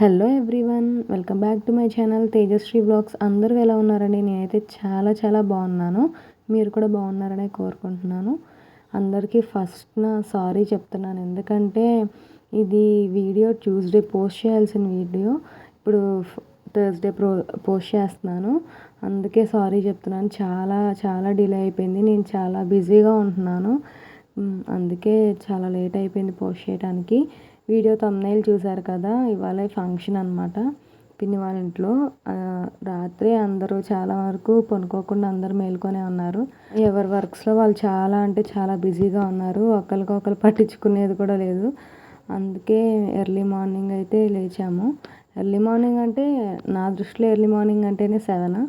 Hello everyone welcome back to my channel Tejashree blogs. అందరూ ఎలా ఉన్నారండి? నేనైతే చాలా చాలా బాగున్నాను. మీరు కూడా బాగున్నారనే కోరుకుంటున్నాను. అందరికీ ఫస్ట్ నా సారీ చెప్తున్నాను. ఎందుకంటే ఇది వీడియో ట్యూస్డే పోస్ట్ చేయాల్సిన వీడియో. ఇప్పుడు థర్స్డే ప్రో పోస్ట్ చేస్తున్నాను. అందుకే సారీ చెప్తున్నాను. చాలా చాలా డిలే అయిపోయింది. నేను చాలా బిజీగా ఉంటున్నాను. అందుకే చాలా లేట్ అయిపోయింది పోస్ట్ చేయడానికి వీడియో తమ్నైల్ చూశారు కదా ఇవాళ ఫంక్షన్ అనమాట పిన్ని వాళ్ళ ఇంట్లో రాత్రి అందరూ చాలా వరకు పనుకోకుండా అందరూ మేల్కొనే ఉన్నారు. ఎవరి వర్క్స్లో వాళ్ళు చాలా అంటే చాలా బిజీగా ఉన్నారు. ఒకరికొకరు పట్టించుకునేది కూడా లేదు. అందుకే ఎర్లీ మార్నింగ్ అయితే లేచాము. ఎర్లీ మార్నింగ్ అంటే నా దృష్టిలో ఎర్లీ మార్నింగ్ అంటేనే సెవెన్.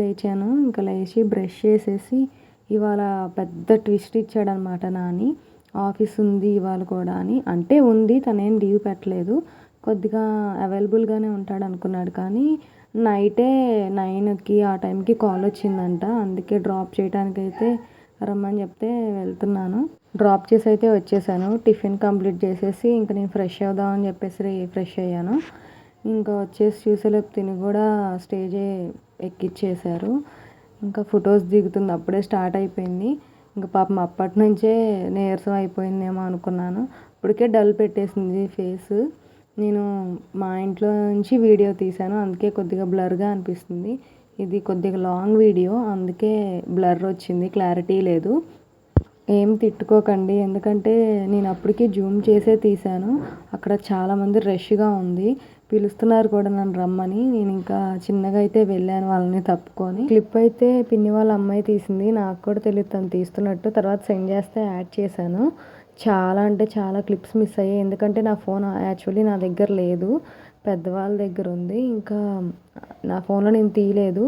లేచాను. ఇంకా లేచి బ్రష్ చేసేసి ఇవాళ పెద్ద ట్విస్ట్ ఇచ్చాడనమాట నాని. ఆఫీస్ ఉంది ఇవాళ కూడా అని. అంటే ఉంది తనేం లీవ్ పెట్టలేదు. కొద్దిగా అవైలబుల్గానే ఉంటాడు అనుకున్నాడు. కానీ నైటే నైన్కి ఆ టైంకి కాల్ వచ్చిందంట. అందుకే డ్రాప్ చేయడానికి అయితే రమ్మని చెప్తే వెళ్తున్నాను. డ్రాప్ చేసి అయితే వచ్చేసాను. టిఫిన్ కంప్లీట్ చేసేసి ఇంకా నేను ఫ్రెష్ అవుదామని చెప్పేసి ఫ్రెష్ అయ్యాను. ఇంకా వచ్చేసి చూసేలోపు తిని కూడా స్టేజే ఎక్కిచ్చేశారు. ఇంకా ఫొటోస్ దిగుతుంది. అప్పుడే స్టార్ట్ అయిపోయింది. ఇంకా పాపం అప్పటి నుంచే నీరసం అయిపోయిందేమో అనుకున్నాను. ఇప్పటికే డల్ పెట్టేసింది ఫేస్. నేను మా ఇంట్లో నుంచి వీడియో తీశాను. అందుకే కొద్దిగా బ్లర్గా అనిపిస్తుంది. ఇది కొద్దిగా లాంగ్ వీడియో. అందుకే బ్లర్ వచ్చింది. క్లారిటీ లేదు. ఏం తిట్టుకోకండి. ఎందుకంటే నేను అప్పటికి జూమ్ చేసే తీశాను. అక్కడ చాలామంది రష్గా ఉంది. పిలుస్తున్నారు కూడా నన్ను రమ్మని. నేను ఇంకా చిన్నగా అయితే వెళ్ళాను వాళ్ళని తప్పుకొని. క్లిప్ అయితే పిన్ని వాళ్ళ అమ్మాయి తీసింది. నాకు కూడా తెలియదు తను తీస్తున్నట్టు. తర్వాత సెండ్ చేస్తే యాడ్ చేశాను. చాలా అంటే చాలా క్లిప్స్ మిస్ అయ్యాయి. ఎందుకంటే నా ఫోన్ యాక్చువల్లీ నా దగ్గర లేదు. పెద్దవాళ్ళ దగ్గర ఉంది. ఇంకా నా ఫోన్లో నేను తీయలేదు.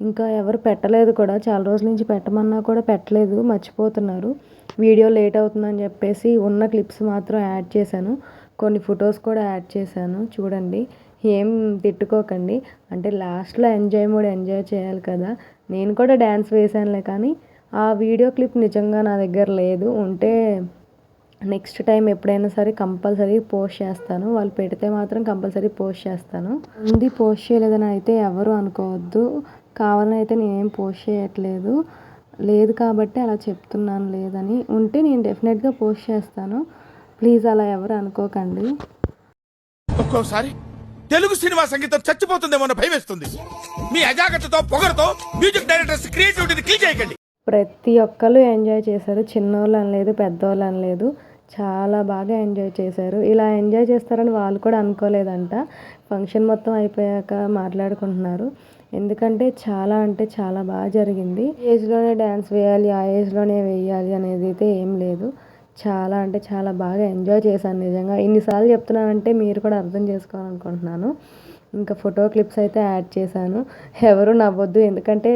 ఇంకా ఎవరు పెట్టలేదు కూడా. చాలా రోజుల నుంచి పెట్టమన్నా కూడా పెట్టలేదు. మర్చిపోతున్నారు. వీడియో లేట్ అవుతుందని చెప్పేసి ఉన్న క్లిప్స్ మాత్రం యాడ్ చేశాను. కొన్ని ఫొటోస్ కూడా యాడ్ చేశాను. చూడండి. ఏం తిట్టుకోకండి. అంటే లాస్ట్లో ఎంజాయ్ మూడ్ ఎంజాయ్ చేయాలి కదా. నేను కూడా డ్యాన్స్ వేసానులే కానీ ఆ వీడియో క్లిప్ నిజంగా నా దగ్గర లేదు. ఉంటే నెక్స్ట్ టైం ఎప్పుడైనా సరే కంపల్సరీ పోస్ట్ చేస్తాను. వాళ్ళు పెడితే మాత్రం కంపల్సరీ పోస్ట్ చేస్తాను. ఉంది పోస్ట్ చేయలేదని అయితే ఎవరు అనుకోవద్దు. కావాలని అయితే నేనేం పోస్ట్ చేయట్లేదు. లేదు కాబట్టి అలా చెప్తున్నాను లేదని. ఉంటే నేను డెఫినెట్గా పోస్ట్ చేస్తాను. ప్లీజ్ అలా ఎవరు అనుకోకండి. ఒక్కోసారి తెలుగు సినిమా సంగీతం చచ్చిపోతుందేమో భయం వేస్తుంది. మీ అజాగ్రత్తతో పొగరుతో మ్యూజిక్ డైరెక్టర్స్ క్రియేటివిటీని కిల్ చేయకండి. ప్రతి ఒక్కరు ఎంజాయ్ చేశారు. చిన్నోళ్ళు అనలేదు పెద్దోళ్ళు అనలేదు. చాలా బాగా ఎంజాయ్ చేశారు. ఇలా ఎంజాయ్ చేస్తారని వాళ్ళు కూడా అనుకోలేదంట. ఫంక్షన్ మొత్తం అయిపోయాక మాట్లాడుకుంటున్నారు. ఎందుకంటే చాలా అంటే చాలా బాగా జరిగింది. ఏజ్లోనే డ్యాన్స్ వేయాలి ఆ ఏజ్లోనే వేయాలి అనేది అయితే ఏం లేదు. చాలా అంటే చాలా బాగా ఎంజాయ్ చేశాను నిజంగా. ఇన్నిసార్లు చెప్తున్నానంటే మీరు కూడా అర్థం చేసుకోవాలనుకుంటున్నాను. ఇంకా ఫోటో క్లిప్స్ అయితే యాడ్ చేశాను. ఎవరు నవ్వద్దు. ఎందుకంటే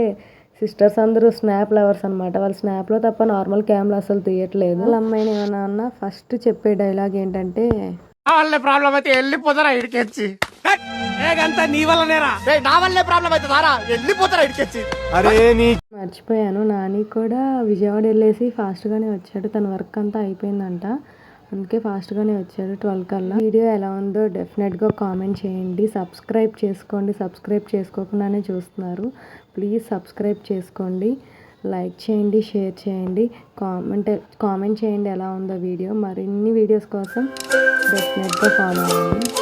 సిస్టర్స్ అందరూ స్నాప్ లవర్స్ అనమాట వాళ్ళు స్నాప్లో తప్ప నార్మల్ కెమెరా అసలు తీయట్లేదు. వాళ్ళ అమ్మాయిని ఏమన్నా అన్నా ఫస్ట్ చెప్పే డైలాగ్ ఏంటంటే వాళ్ళ ప్రాబ్లం అయితే వెళ్ళిపోతారా ఇడికెచ్చి? ఏగంతా నీ వల్లనేరా? నా వల్లే ప్రాబ్లం అయితే దారా? వెళ్ళిపోతారా ఇడికెచ్చి? అరే నీ మర్చిపోయాను. నాని కూడా విజయవాడ వెళ్ళేసి ఫాస్ట్గానే వచ్చాడు. తన వర్క్ అంతా అయిపోయిందంట. అందుకే ఫాస్ట్గానే వచ్చాడు ట్వెల్వ్ కల్లా. వీడియో ఎలా ఉందో డెఫినెట్గా కామెంట్ చేయండి. సబ్స్క్రైబ్ చేసుకోండి. సబ్స్క్రైబ్ చేసుకోకుండానే చూస్తున్నారు. ప్లీజ్ సబ్స్క్రైబ్ చేసుకోండి. లైక్ చేయండి షేర్ చేయండి. కామెంట్ కామెంట్ చేయండి ఎలా ఉందో వీడియో. మరిన్ని వీడియోస్ కోసం డెఫినెట్గా ఫాలో అవ్వండి.